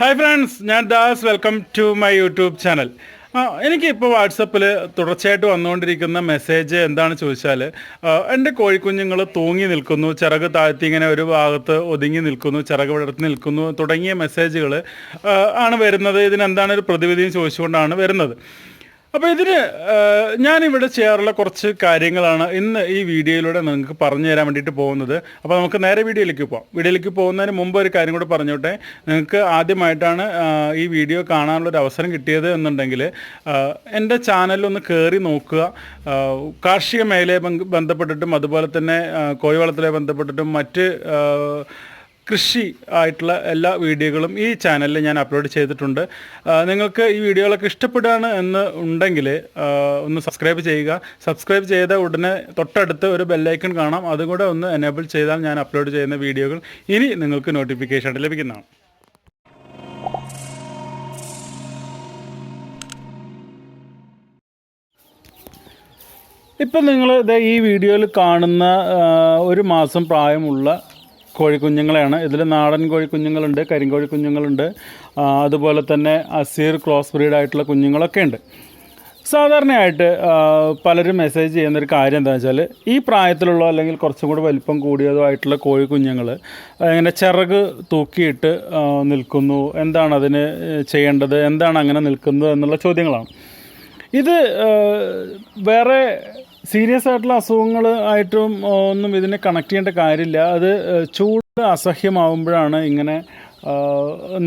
Hi friends ഞാൻ Das. Welcome to my YouTube channel എനിക്ക് ഇപ്പോൾ വാട്സപ്പിൽ തുടർച്ചയായിട്ട് വന്നുകൊണ്ടിരിക്കുന്ന മെസ്സേജ് എന്താണ് ചോദിച്ചാൽ എന്റെ കോഴിക്കുഞ്ഞുങ്ങൾ തൂങ്ങി നിൽക്കുന്നു ചിറക് താഴ്ത്തി ഇങ്ങനെ ഒരു ഭാഗത്ത് ഒതുങ്ങി നിൽക്കുന്നു ചിറക് വിടർത്തി നിൽക്കുന്നു തുടങ്ങിയ മെസ്സേജുകൾ ആണ് വരുന്നത്. ഇതിനെന്താണ് ഒരു പ്രതിവിധിയും ചോദിച്ചുകൊണ്ടാണ് വരുന്നത്. അപ്പോൾ ഇതിന് ഞാനിവിടെ ചെയ്യാറുള്ള കുറച്ച് കാര്യങ്ങളാണ് ഇന്ന് ഈ വീഡിയോയിലൂടെ നിങ്ങൾക്ക് പറഞ്ഞു തരാൻ വേണ്ടിയിട്ട് പോകുന്നത്. അപ്പോൾ നമുക്ക് നേരെ വീഡിയോയിലേക്ക് പോകാം വീഡിയോയിലേക്ക് പോകുന്നതിന് മുമ്പ് ഒരു കാര്യം കൂടെ പറഞ്ഞോട്ടെ. നിങ്ങൾക്ക് ആദ്യമായിട്ടാണ് ഈ വീഡിയോ കാണാനുള്ള ഒരു അവസരം കിട്ടിയത് എന്നുണ്ടെങ്കിൽ എന്റെ ചാനലൊന്ന് കയറി നോക്കുക. കാർഷിക മേഖലയെ ബന്ധ- ബന്ധപ്പെട്ടിട്ടും അതുപോലെ തന്നെ കോഴിവളത്തിലെ കോഴി ബന്ധപ്പെട്ടിട്ടും മറ്റ് കൃഷി ആയിട്ടുള്ള എല്ലാ വീഡിയോകളും ഈ ചാനലിൽ ഞാൻ അപ്ലോഡ് ചെയ്തിട്ടുണ്ട്. നിങ്ങൾക്ക് ഈ വീഡിയോകളൊക്കെ ഇഷ്ടപ്പെടുകയാണ് എന്ന് ഉണ്ടെങ്കിൽ ഒന്ന് സബ്സ്ക്രൈബ് ചെയ്യുക. സബ്സ്ക്രൈബ് ചെയ്ത ഉടനെ തൊട്ടടുത്ത് ഒരു ബെല്ലൈക്കൺ കാണാം. അതുകൂടെ ഒന്ന് എനേബിൾ ചെയ്താൽ ഞാൻ അപ്ലോഡ് ചെയ്യുന്ന വീഡിയോകൾ ഇനി നിങ്ങൾക്ക് നോട്ടിഫിക്കേഷൻ ലഭിക്കുന്നതാണ്. ഇപ്പം നിങ്ങൾ ഈ വീഡിയോയിൽ കാണുന്ന ഒരു മാസം പ്രായമുള്ള കോഴിക്കുഞ്ഞുങ്ങളെയാണ്. ഇതിൽ നാടൻ കോഴിക്കുഞ്ഞുങ്ങളുണ്ട് കരിങ്കോഴി കുഞ്ഞുങ്ങളുണ്ട് അതുപോലെ തന്നെ അസീർ ക്രോസ് ബ്രീഡ് ആയിട്ടുള്ള കുഞ്ഞുങ്ങളൊക്കെ ഉണ്ട്. സാധാരണയായിട്ട് പലരും മെസ്സേജ് ചെയ്യുന്നൊരു കാര്യം എന്താണെന്ന് വെച്ചാൽ ഈ പ്രായത്തിലുള്ള അല്ലെങ്കിൽ കുറച്ചും കൂടി വലിപ്പം കൂടിയതോ ആയിട്ടുള്ള കോഴിക്കുഞ്ഞുങ്ങൾ ഇങ്ങനെ ചിറക് തൂക്കിയിട്ട് നിൽക്കുന്നു. എന്താണ് അതിന് ചെയ്യേണ്ടത്? എന്താണ് അങ്ങനെ നിൽക്കുന്നത് എന്നുള്ള ചോദ്യങ്ങളാണ്. ഇത് വേറെ സീരിയസ് ആയിട്ടുള്ള അസുഖങ്ങൾ ആയിട്ടും ഒന്നും ഇതിനെ കണക്ട് ചെയ്യേണ്ട കാര്യമില്ല. അത് ചൂട് അസഹ്യമാവുമ്പോഴാണ് ഇങ്ങനെ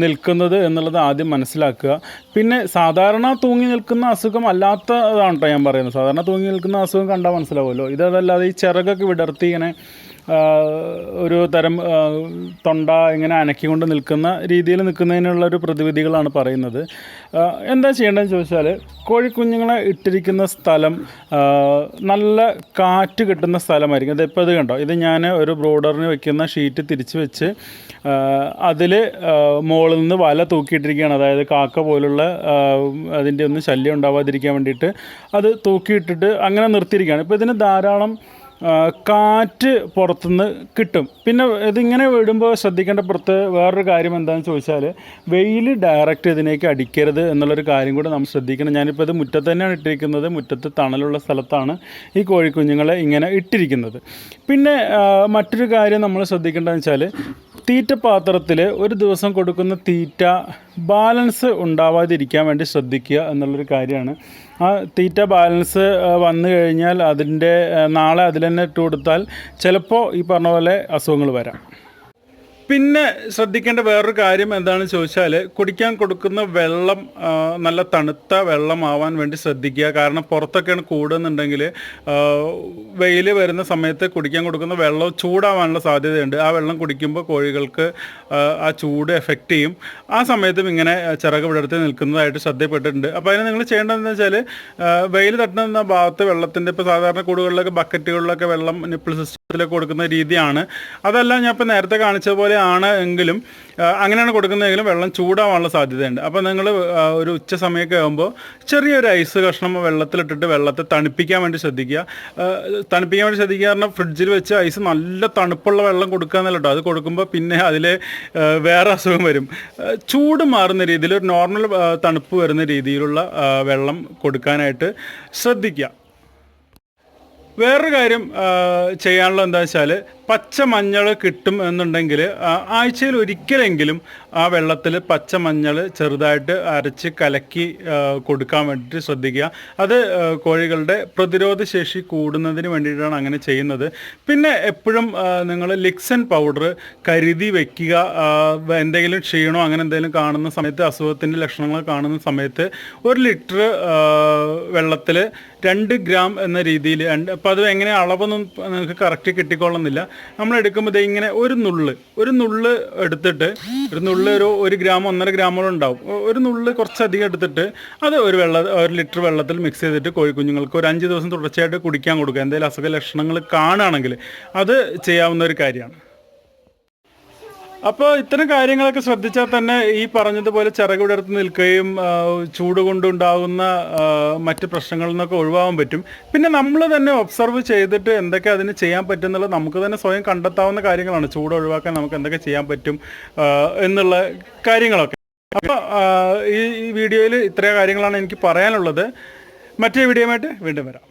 നിൽക്കുന്നത് എന്നുള്ളത് ആദ്യം മനസ്സിലാക്കുക. പിന്നെ സാധാരണ തൂങ്ങി നിൽക്കുന്ന അസുഖം അല്ലാത്തതാണ് കേട്ടോ ഞാൻ പറയുന്നത്. സാധാരണ തൂങ്ങി നിൽക്കുന്ന അസുഖം കണ്ടാൽ മനസ്സിലാവുമല്ലോ. ഇതല്ലാതെ ഈ ചിറകൊക്കെ വിടർത്തി ഇങ്ങനെ ഒരു തരം തൊണ്ട ഇങ്ങനെ അനക്കിക്കൊണ്ട് നിൽക്കുന്ന രീതിയിൽ നിൽക്കുന്നതിനുള്ള ഒരു പ്രതിവിധികളാണ് പറയുന്നത്. എന്താ ചെയ്യേണ്ടതെന്ന് ചോദിച്ചാൽ കോഴിക്കുഞ്ഞുങ്ങളെ ഇട്ടിരിക്കുന്ന സ്ഥലം നല്ല കാറ്റ് കിട്ടുന്ന സ്ഥലമായിരിക്കും. ഇതിപ്പോൾ ഇത് കണ്ടോ? ഇത് ഞാൻ ഒരു ബ്രോഡറിന് വെക്കുന്ന ഷീറ്റ് തിരിച്ച് വെച്ച് അതിൽ മുകളിൽ നിന്ന് വല തൂക്കിയിട്ടിരിക്കുകയാണ്. അതായത് കാക്ക പോലുള്ള അതിന്റെ ഒന്നും ശല്യം ഉണ്ടാവാതിരിക്കാൻ വേണ്ടിയിട്ട് അത് തൂക്കിയിട്ടിട്ട് അങ്ങനെ നിർത്തിയിരിക്കുകയാണ്. ഇപ്പോൾ ഇതിന് ധാരാളം കാറ്റ് പുറത്തുനിന്ന് കിട്ടും. പിന്നെ ഇതിങ്ങനെ വിടുമ്പോൾ ശ്രദ്ധിക്കേണ്ട പുറത്ത് വേറൊരു കാര്യം എന്താണെന്ന് ചോദിച്ചാൽ വെയിൽ ഡയറക്റ്റ് ഇതിനേക്ക് അടിക്കരുത് എന്നുള്ളൊരു കാര്യം കൂടെ നമ്മൾ ശ്രദ്ധിക്കണം. ഞാനിപ്പോൾ ഇത് മുറ്റത്ത് തന്നെയാണ് ഇട്ടിരിക്കുന്നത്. മുറ്റത്ത് തണലുള്ള സ്ഥലത്താണ് ഈ കോഴിക്കുഞ്ഞുങ്ങളെ ഇങ്ങനെ ഇട്ടിരിക്കുന്നത്. പിന്നെ മറ്റൊരു കാര്യം നമ്മൾ ശ്രദ്ധിക്കേണ്ടതെന്ന് വെച്ചാൽ തീറ്റ പാത്രത്തിൽ ഒരു ദിവസം കൊടുക്കുന്ന തീറ്റ ബാലൻസ് ഉണ്ടാവാതിരിക്കാൻ വേണ്ടി ശ്രദ്ധിക്കുക എന്നുള്ളൊരു കാര്യമാണ്. ആ തീറ്റ ബാലൻസ് വന്നു കഴിഞ്ഞാൽ അതിന്റെ നാളെ അതിൽ തന്നെ ഇട്ട് കൊടുത്താൽ ചിലപ്പോൾ ഈ പറഞ്ഞ പോലെ അസുഖങ്ങൾ വരാം. പിന്നെ ശ്രദ്ധിക്കേണ്ട വേറൊരു കാര്യം എന്താണെന്ന് ചോദിച്ചാൽ കുടിക്കാൻ കൊടുക്കുന്ന വെള്ളം നല്ല തണുത്ത വെള്ളമാവാൻ വേണ്ടി ശ്രദ്ധിക്കുക. കാരണം പുറത്തൊക്കെയാണ് കൂടുന്നുണ്ടെങ്കിൽ വെയിൽ വരുന്ന സമയത്ത് കുടിക്കാൻ കൊടുക്കുന്ന വെള്ളം ചൂടാവാനുള്ള സാധ്യതയുണ്ട്. ആ വെള്ളം കുടിക്കുമ്പോൾ കോഴികൾക്ക് ആ, ചൂട് എഫക്റ്റ് ചെയ്യും. ആ സമയത്തും ഇങ്ങനെ ചിറക് വിടർത്തി നിൽക്കുന്നതായിട്ട് ശ്രദ്ധപ്പെട്ടിട്ടുണ്ട് അപ്പോൾ അതിന് നിങ്ങൾ ചെയ്യേണ്ടതെന്ന് വെച്ചാൽ വെയിൽ തട്ടുന്ന ഭാഗത്ത് വെള്ളത്തിന്റെ ഇപ്പോൾ സാധാരണ കൂടുകളിലൊക്കെ ബക്കറ്റുകളിലൊക്കെ വെള്ളം നിപ്പിൾ സിസ്റ്റത്തിലൊക്കെ കൊടുക്കുന്ന രീതിയാണ്. അതല്ല ഞാൻ ഇപ്പോൾ നേരത്തെ കാണിച്ച പോലെ ആണ് എങ്കിലും അങ്ങനെയാണ് കൊടുക്കുന്നതെങ്കിലും വെള്ളം ചൂടാവാനുള്ള സാധ്യതയുണ്ട്. അപ്പോൾ നിങ്ങൾ ഒരു ഉച്ച സമയമൊക്കെ ആകുമ്പോൾ ചെറിയൊരു ഐസ് കഷ്ണം വെള്ളത്തിലിട്ടിട്ട് വെള്ളത്തെ തണുപ്പിക്കാൻ വേണ്ടി ശ്രദ്ധിക്കുക. തണുപ്പിക്കാൻ വേണ്ടി ശ്രദ്ധിക്കുക പറഞ്ഞാൽ ഫ്രിഡ്ജിൽ വെച്ച് ഐസ് നല്ല തണുപ്പുള്ള വെള്ളം കൊടുക്കുക എന്നല്ലോ അത് കൊടുക്കുമ്പോൾ പിന്നെ അതിൽ വേറെ അസുഖം വരും. ചൂട് മാറുന്ന രീതിയിൽ ഒരു നോർമൽ തണുപ്പ് വരുന്ന രീതിയിലുള്ള വെള്ളം കൊടുക്കാനായിട്ട് ശ്രദ്ധിക്കുക. വേറൊരു കാര്യം ചെയ്യാനുള്ള എന്താ വെച്ചാൽ പച്ച മഞ്ഞൾ കിട്ടും എന്നുണ്ടെങ്കിൽ ആഴ്ചയിൽ ഒരിക്കലെങ്കിലും ആ വെള്ളത്തിൽ പച്ച മഞ്ഞൾ ചെറുതായിട്ട് അരച്ച് കലക്കി കൊടുക്കാൻ വേണ്ടിയിട്ട് ശ്രദ്ധിക്കുക. അത് കോഴികളുടെ പ്രതിരോധ ശേഷി കൂടുന്നതിന് വേണ്ടിയിട്ടാണ് അങ്ങനെ ചെയ്യുന്നത്. പിന്നെ എപ്പോഴും നിങ്ങൾ ലിക്സൻ പൗഡർ കരുതി വെക്കുക എന്തെങ്കിലും ക്ഷീണോ അങ്ങനെ എന്തെങ്കിലും കാണുന്ന സമയത്ത് അസുഖത്തിന്റെ ലക്ഷണങ്ങൾ കാണുന്ന സമയത്ത് ഒരു ലിറ്റർ വെള്ളത്തിൽ രണ്ട് ഗ്രാം എന്ന രീതിയിൽ അപ്പോൾ അത് എങ്ങനെ അളവൊന്നും നിങ്ങൾക്ക് കറക്റ്റ് കിട്ടിക്കൊള്ളുന്നില്ല. നമ്മൾ എടുക്കുമ്പോൾ ഇങ്ങനെ ഒരു നുള്ള് ഒരു നുള്ള് എടുത്തിട്ട് ഒരു നുള്ള് ഒരു ഒരു ഗ്രാം ഒന്നര ഗ്രാമോളം ഉണ്ടാവും. ഒരു നുള്ള് കുറച്ചധികം എടുത്തിട്ട് അത് ഒരു വെള്ള ഒരു ലിറ്റർ വെള്ളത്തിൽ മിക്സ് ചെയ്തിട്ട് കോഴിക്കുഞ്ഞുങ്ങൾക്ക് ഒരു അഞ്ച് ദിവസം തുടർച്ചയായിട്ട് കുടിക്കാൻ കൊടുക്കുക. എന്തെങ്കിലും അസുഖ ലക്ഷണങ്ങൾ കാണുകയാണെങ്കിൽ അത് ചെയ്യാവുന്ന ഒരു കാര്യമാണ്. അപ്പോൾ ഇത്തരം കാര്യങ്ങളൊക്കെ ശ്രദ്ധിച്ചാൽ തന്നെ ഈ പറഞ്ഞതുപോലെ ചിറകുടർത്ത് നിൽക്കുകയും ചൂട് കൊണ്ടുണ്ടാകുന്ന മറ്റ് പ്രശ്നങ്ങളിൽ നിന്നൊക്കെ ഒഴിവാകാൻ പറ്റും. പിന്നെ നമ്മൾ തന്നെ ഒബ്സർവ് ചെയ്തിട്ട് എന്തൊക്കെ അതിന് ചെയ്യാൻ പറ്റും എന്നുള്ളത് നമുക്ക് തന്നെ സ്വയം കണ്ടെത്താവുന്ന കാര്യങ്ങളാണ്. ചൂട് ഒഴിവാക്കാൻ നമുക്ക് എന്തൊക്കെ ചെയ്യാൻ പറ്റും എന്നുള്ള കാര്യങ്ങളൊക്കെ. അപ്പോൾ ഈ വീഡിയോയിൽ ഇത്രയും കാര്യങ്ങളാണ് എനിക്ക് പറയാനുള്ളത്. മറ്റേ വീഡിയോയുമായിട്ട് വീണ്ടും വരാം.